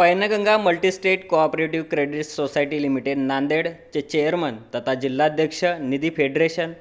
Painganga multistate cooperative credit society limited नांदेडचे chairman तथा जिल्हाध्यक्ष निधी फेडरेशन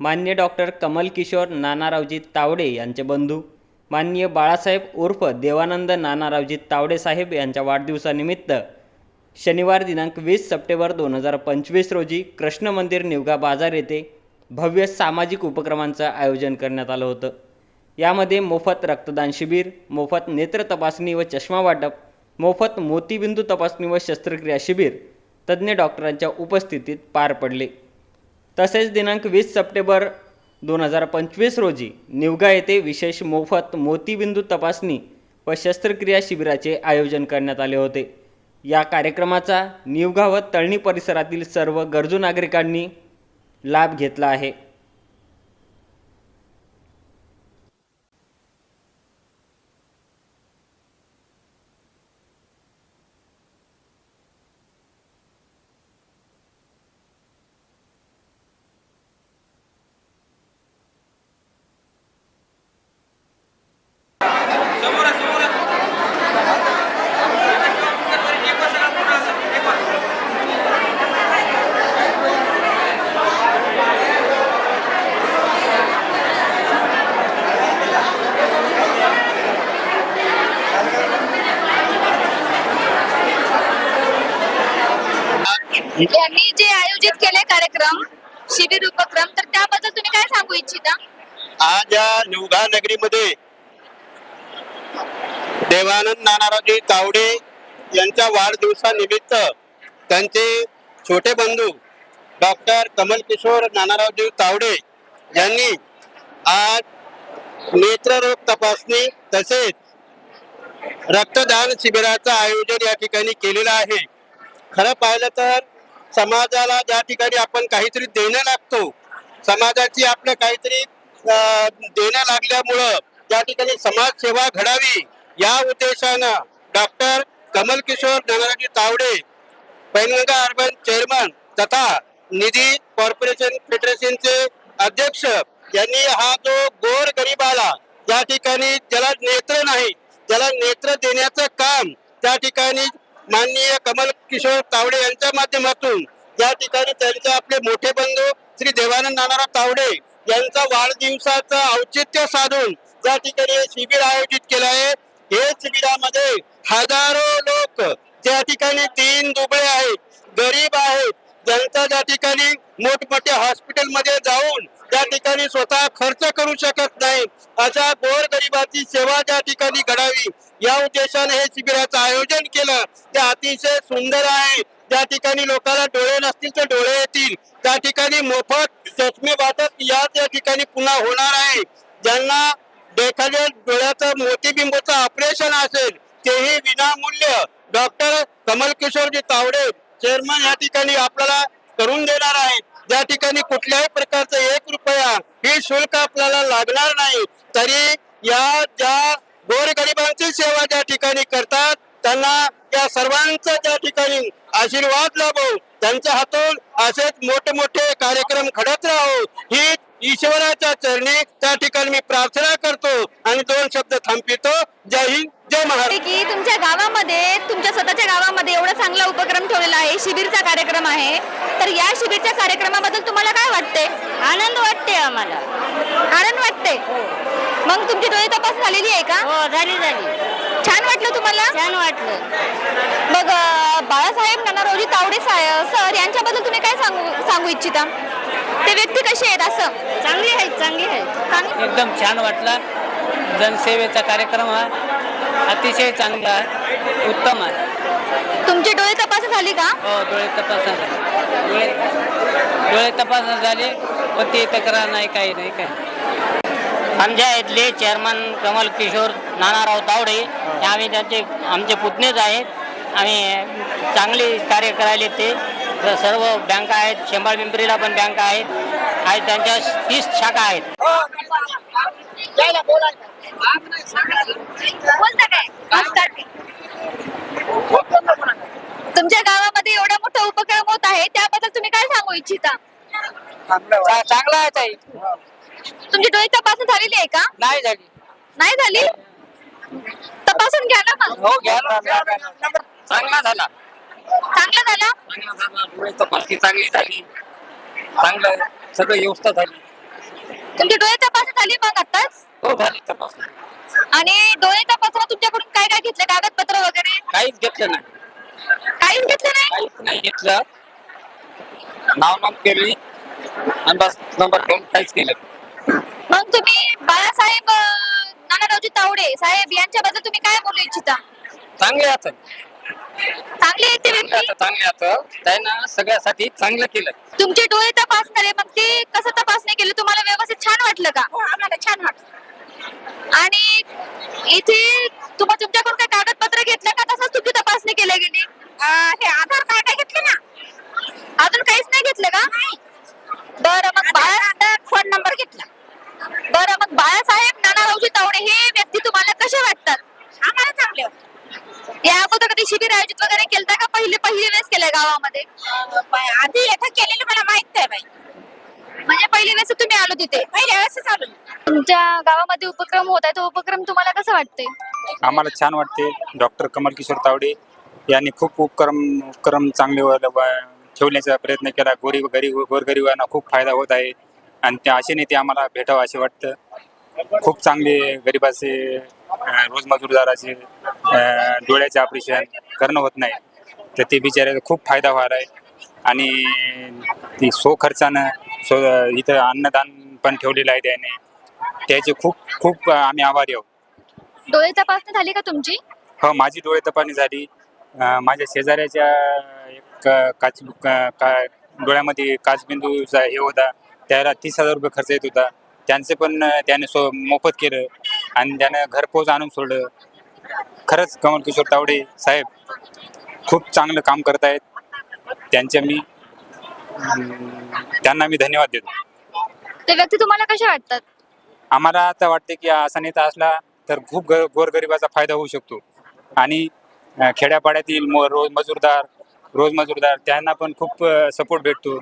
मान्य डॉक्टर कमल किशोर नानारावजी तावडे यांचे बंधू माननीय बाळासाहेब उर्फ देवानंद नानारावजी तावडे साहेब यांच्या वाढदिवसानिमित्त शनिवार दिनांक वीस सप्टेंबर दोन हजार पंचवीस रोजी कृष्ण मंदिर निवगा बाजार येथे भव्य सामाजिक उपक्रमांचं आयोजन करण्यात आलं होतं. यामध्ये मोफत रक्तदान शिबिर मोफत नेत्र तपासणी व चष्मा वाटप मोफत मोतीबिंदू तपासणी व शस्त्रक्रिया शिबिर तज्ज्ञ डॉक्टरांच्या उपस्थितीत पार पडले. तसेच दिनांक वीस सप्टेंबर दोन हजार पंचवीस रोजी निवगा येथे विशेष मोफत मोतीबिंदू तपासणी व शस्त्रक्रिया शिबिराचे आयोजन करण्यात आले होते. या कार्यक्रमाचा निवगा व तळणी परिसरातील सर्व गरजू नागरिकांनी लाभ घेतला आहे यांनी जे आयोजित उपक्रम शिबिर उपक्रम तर त्याबद्दल तुम्ही काय सांगू इच्छिता? आज या निवघा नगरीमध्ये देवानंद नानारावजी तावडे यांच्या वाढदिवसानिमित्त त्यांचे छोटे बंधू डॉक्टर कमल किशोर नानारावजी तावडे यांनी आज नेत्ररोग तपासणी तसेच रक्तदान शिबिराचं आयोजन या ठिकाणी केलेलं आहे. खरं पाहिलं तर समाजाला ज्या ठिकाणी आपण काहीतरी देणं लागतो समाजाची आपलं काहीतरी देणं लागल्यामुळं त्या ठिकाणी समाजसेवा घडावी या उद्देशानं doctor Kamal Kishor Dhanraji Tawde Painganga urban chairman तथा निधी कॉर्पोरेशन फेडरेशनचे अध्यक्ष यांनी हा जो गोर गरीबाला या ठिकाणी ज्याला नेत्र नाही त्याला नेत्र देण्याचं काम त्या ठिकाणी माननीय कमल किशोर तावडे यांच्या माध्यमातून या ठिकाणी त्यांचे आपले मोठे बंधू श्री देवानंद नानाराव तावडे यांचा वाढदिवसाचं औचित्य साधून या ठिकाणी हे शिबिर आयोजित केलं आहे. हे शिबिरामध्ये हजारो लोक त्या ठिकाणी तीन दुबळे आहेत गरीब आहेत ज्यांचा त्या ठिकाणी मोठमोठ्या हॉस्पिटलमध्ये जाऊन त्या ठिकाणी स्वतः खर्च करू शकत नाही अशा गोर गरिबाची सेवा त्या ठिकाणी घडावी या उद्देशाने हे शिबिराचं आयोजन केलं ते अतिशय सुंदर आहे. त्या ठिकाणी लोकांना डोळे नसतील तर डोळे येतील. त्या ठिकाणी मोफत चष्मे वाटप या त्या ठिकाणी पुन्हा होणार आहे. ज्यांना एखाद्या डोळ्याचं मोतीबिंबचं ऑपरेशन असेल तेही विनामूल्य. डॉक्टर कमल किशोरजी तावडे चेअरमन या ठिकाणी आपल्याला करून देणार आहेत. ज्या ठिकाणी कुठल्याही प्रकारचा एक रुपया ही शुल्क आपल्याला लागणार नाही तरी या ज्या गोरगरिबांची सेवा ज्या ठिकाणी करतात त्यांना या सर्वांचा त्या ठिकाणी आशीर्वाद लाभो त्यांच्या हातून असेच मोठे मोठे कार्यक्रम घडत राहो. ही ईश्वराच्या चरणी त्या ठिकाणी मी प्रार्थना करतो आणि दोन शब्द थांबवितो. जय हिंद जय महाराज की तुमच्या गावामध्ये तुमच्या स्वतःच्या गावामध्ये एवढा चांगला उपक्रम ठेवलेला आहे शिबिरचा कार्यक्रम आहे. तर या शिबिरच्या कार्यक्रमाबद्दल तुम्हाला काय वाटते आनंद वाटते आम्हाला. आनंद वाटते मग तुमची डोळे तपास झालेली आहे का? हो झाली झाली. छान वाटलं तुम्हाला? छान वाटलं. मग बाळासाहेब नानारावजी तावडे सर यांच्याबद्दल तुम्ही काय सांगू सांगू इच्छिता? ते व्यक्ती कसे आहेत असं? चांगली आहेत चांगली आहेत. सांग एकदम छान वाटला. जनसेवेचा कार्यक्रम हा अतिशय चांगला उत्तम आहे. तुमची डोळे तपास झाली का? हो डोळे तपासणी झाली. डोळे डोळे तपासणी झाली पण ती तक्रार नाही काही नाही काही आमच्या इथले चेअरमन कमल किशोर नानाराव तावडे हे. आम्ही त्यांचे आमचे पुतणेच आहेत. आम्ही चांगले कार्य करायले ते. तर सर्व बँका आहेत शेंबाळ पिंपरीला पण बँका आहेत. आणि त्यांच्या तीस शाखा आहेत बोलता काय तुमच्या गावामध्ये एवढा मोठा उपक्रम होत आहे त्याबद्दल तुम्ही काय सांगू इच्छिता? चांगला आहे ताई. तुमची डोळे तपासणी झालेली आहे का? नाही झाली. नाही झाली? तपासून घ्या ना मग. हो घ्या चांगला झाला. चांगलं झालं? चांगला झाला. डोळे तपासणी चांगली झाली. चांगलं सगळं व्यवस्था झाली. तुमची डोळे तपासणी झाली मग आताच हो झाली तपासणी. आणि डोळे तपासणं तुमच्याकडून काय काय घेतलं? कागदपत्र वगैरे? काहीच घेतलं नाही. काहीच घेतलं नाही? काहीच नाही घेतलं. नाव नाम केली. आणि बस नंबर घेऊन काहीच केलं मग तुम्ही बाळासाहेब नानारावजी तावडे साहेब यांच्याबद्दल तुम्ही काय बोलू इच्छिता? चांगले आता चांगले आहेत ते व्यक्ती? चांगले आता त्यानं सगळ्यासाठी चांगलं केलं. तुमचे डोळे तपासणारे मग ते कसं तपासणी केली? तुम्हाला व्यवस्थित छान वाटलं का? हो आम्हाला छान वाटतं आणि इथे तुम्हा तुमच्याकडून काय कागदपत्र घेतलं का? तसंच तुमची तपासणी केली गेली अं, हे आधार कार्ड घेतले का? बरं मग बाळा आधार कार्ड फोन नंबर घेतला. बरं मग बाळासाहेब नानारावजी तावडे हे व्यक्ती तुम्हाला कसे वाटतात? आम्हाला चांगले या अगोदर कधी शिबिर आयोजित वगैरे केलं का? पहिले पहिली वेळेस केलंय गावामध्ये? आधी इथं केलेलं मला माहीत नाही बाई. म्हणजे पहिली वेळेस तुम्ही आलो तिथे? पहिल्या वेळेस चालू तुमच्या गावामध्ये उपक्रम होत आहे तो उपक्रम तुम्हाला कसं वाटते आम्हाला छान वाटते. डॉक्टर कमल किशोर तावडे यांनी खूप उपक्रम उपक्रम चांगले ठेवण्याचा प्रयत्न केला. गोरी गरीब गोरगरिबांना खूप फायदा होत आहे. आणि त्या असे नेते आम्हाला भेटावं असे वाटतं. खूप चांगले गरिबाचे रोजमजूरदाराचे डोळ्याचे ऑपरेशन करणं होत नाही. तर ते बिचारे खूप फायदा होणार आहे. आणि ती सो खर्चानं सो इथं अन्नदान पण ठेवलेलं आहे त्याने. त्याचे खूप खूप आम्ही आभारी आहोत. डोळे तपासणी झाली का तुमची? हो माझी डोळे तपासणी झाली. माझ्या शेजाऱ्याच्या काच का- डोळ्यामध्ये काचबिंदूचा हे होता. त्याला तीस हजार रुपये खर्च येत होता. त्यांचे पण त्याने सो मोफत केलं आणि त्यानं घरपोच आणून सोडलं. खरंच कमल किशोर तावडे साहेब खूप चांगलं काम करत आहेत त्यांच्या मी त्यांना मी धन्यवाद देतो. ते व्यक्ती तुम्हाला कसे वाटतात? आम्हाला आता वाटते की असा नेता असला तर खूप गोरगरिबाचा फायदा होऊ शकतो. आणि खेड्यापाड्यातील रोज मजूरदार रोज मजूरदार त्यांना पण खूप सपोर्ट भेटतो.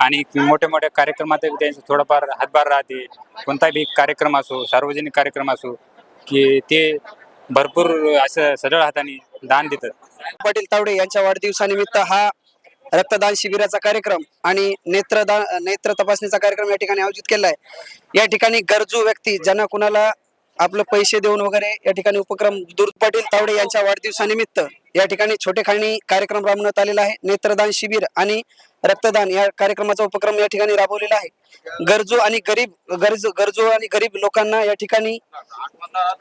आणि मोठ्या मोठ्या कार्यक्रमात त्यांचं थोडंफार हातभार राहते. कोणताही कार्यक्रम असो सार्वजनिक कार्यक्रम असो की ते भरपूर असं सरळ हाताने दान देतात. पाटील तावडे यांच्या वाढदिवसानिमित्त हा रक्तदान शिबिराचा कार्यक्रम आणि नेत्रदान नेत्र तपासणीचा कार्यक्रम या ठिकाणी आयोजित केला आहे या ठिकाणी गरजू व्यक्ती ज्यांना कुणाला आपलं पैसे देऊन वगैरे या ठिकाणी उपक्रम दूर पाटील तावडे यांच्या वाढदिवसानिमित्त या ठिकाणी छोटेखानी कार्यक्रम राबवण्यात आलेला आहे. नेत्रदान शिबिर आणि रक्तदान या कार्यक्रमाचा उपक्रम या ठिकाणी राबवलेला आहे. गरजू आणि गरीब गरज गरजू आणि गरीब लोकांना या ठिकाणी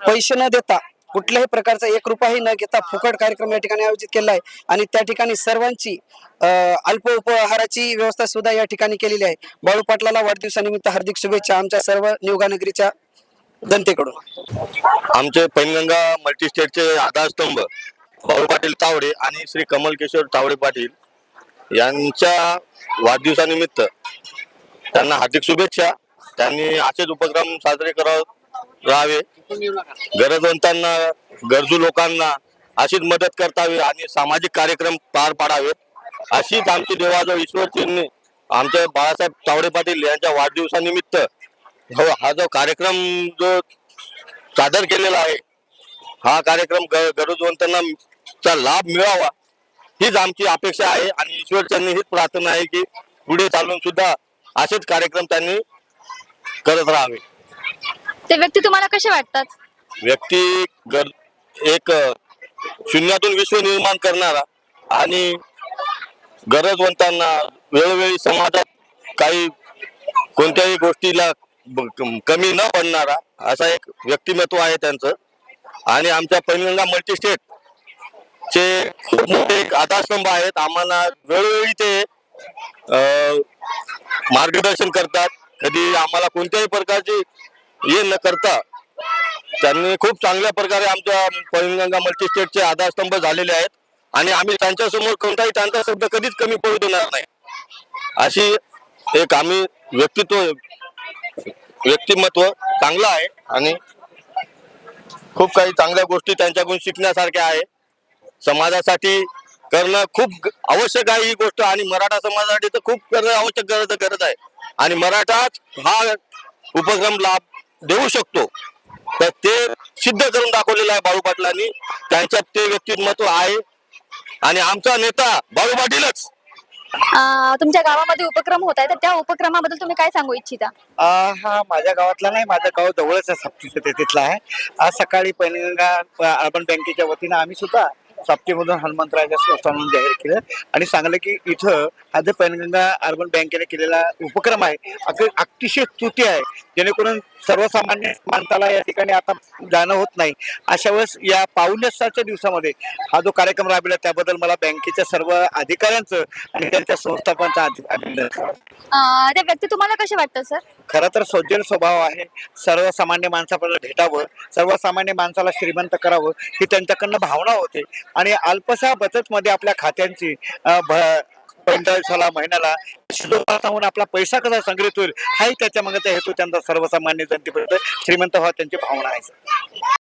पैसे न देता कुठल्याही प्रकारचा एक रुपयाही न घेता फुकट कार्यक्रम या ठिकाणी आयोजित केला आहे. आणि त्या ठिकाणी सर्वांची अल्प उपहाराची व्यवस्था सुद्धा या ठिकाणी केलेली आहे. बाळू पाटलाला वाढदिवसानिमित्त हार्दिक शुभेच्छा आमच्या सर्व निवगानगरीच्या जनतेकडून. आमचे पैनगंगा मल्टीस्टेटचे आधारस्तंभ. भाऊ पाटील तावडे आणि श्री कमल किशोर तावडे पाटील यांच्या वाढदिवसानिमित्त त्यांना हार्दिक शुभेच्छा. त्यांनी असेच उपक्रम साजरे करावे राहावे. गरजवंतांना गरजू लोकांना अशीच मदत करतावी आणि सामाजिक कार्यक्रम पार पाडावेत. अशीच आमची देवाजवळ ईश्वरचरणी आमच्या बाळासाहेब तावडे पाटील यांच्या वाढदिवसानिमित्त हो हा जो कार्यक्रम जो सादर केलेला आहे हा कार्यक्रम गरजवंतांना चा लाभ मिळावा. हीच आमची अपेक्षा आहे आणि ईश्वरचरणी हीच प्रार्थना आहे की पुढे चालून सुद्धा असेच कार्यक्रम त्यांनी करत राहावे. ते व्यक्ती तुम्हाला कसे वाटतात? व्यक्ती गर एक अ, शून्यातून विश्व निर्माण करणारा आणि गरजवंतांना वेळोवेळी समाजात काही कोणत्याही गोष्टीला ब- कम- कमी न पडणारा असा एक व्यक्तिमत्व आहे त्यांचं. आणि आमच्या पैनगंगा मल्टीस्टेट चे खूप मोठे एक आधारस्तंभ आहेत. आम्हाला वेळोवेळी ते मार्गदर्शन करतात. कधी आम्हाला कोणत्याही प्रकारची हे न करता त्यांनी खूप चांगल्या प्रकारे आमच्या पैनगंगा मल्टीस्टेटचे आधारस्तंभ झालेले आहेत. आणि आम्ही त्यांच्यासमोर कोणताही त्यांचा शब्द कधीच कमी पडू देणार नाही. अशी एक आम्ही व्यक्तित्व व्यक्तिमत्व चांगलं आहे. आणि खूप काही चांगल्या गोष्टी त्यांच्याकडून शिकण्यासारख्या आहे. समाजासाठी करणं खूप आवश्यक आहे ही गोष्ट. आणि मराठा समाजासाठी तर खूप करणं आवश्यक गरज गरज आहे. आणि मराठाच हा उपक्रम लाभ देऊ शकतो. तर ते सिद्ध करून दाखवलेलं आहे बाळू पाटलांनी. त्यांच्यात ते व्यक्तिमत्व आहे. आणि आमचा नेता बाळू पाटीलच. अं, तुमच्या गावामध्ये उपक्रम होत आहे. तर त्या उपक्रमाबद्दल तुम्ही काय सांगू इच्छिता? हा माझ्या गावातला नाही. माझं गाव जवळच आहे साप्तीचं ते तिथलं आहे. आज सकाळी पैनगंगा अ, अर्बन बँकेच्या वतीनं आम्ही सुद्धा साप्तीमधून हनुमंतराच्या संस्था म्हणून जाहीर केलं. आणि सांगलं की इथं हा जो पैनगंगा अर्बन बँकेने केलेला उपक्रम आहे अतिशय स्तुती आहे. जेणेकरून सर्वसामान्य माणसाला या ठिकाणी आता जाणं होत नाही. अशा वेळेस या पाऊणसाच्या दिवसामध्ये हा जो कार्यक्रम राबविला त्याबद्दल मला बँकेच्या सर्व अधिकाऱ्यांचं आणि त्यांच्या संस्थापनाचं अभिनंदन. अं, ते व्यक्ती तुम्हाला कसे वाटतं सर? खरं तर सज्जन स्वभाव आहे. सर्वसामान्य माणसापर्यंत भेटावं सर्वसामान्य माणसाला श्रीमंत करावं ही त्यांच्याकडनं भावना होते. आणि अल्पशा बचतमध्ये आपल्या खात्यांची पंधरा महिन्याला होऊन आपला पैसा कसा संग्रहित होईल हाही त्याच्या मागचा हेतू त्यांचा सर्वसामान्य जनतेपर्यंत श्रीमंत व्हा त्यांची भावना आहे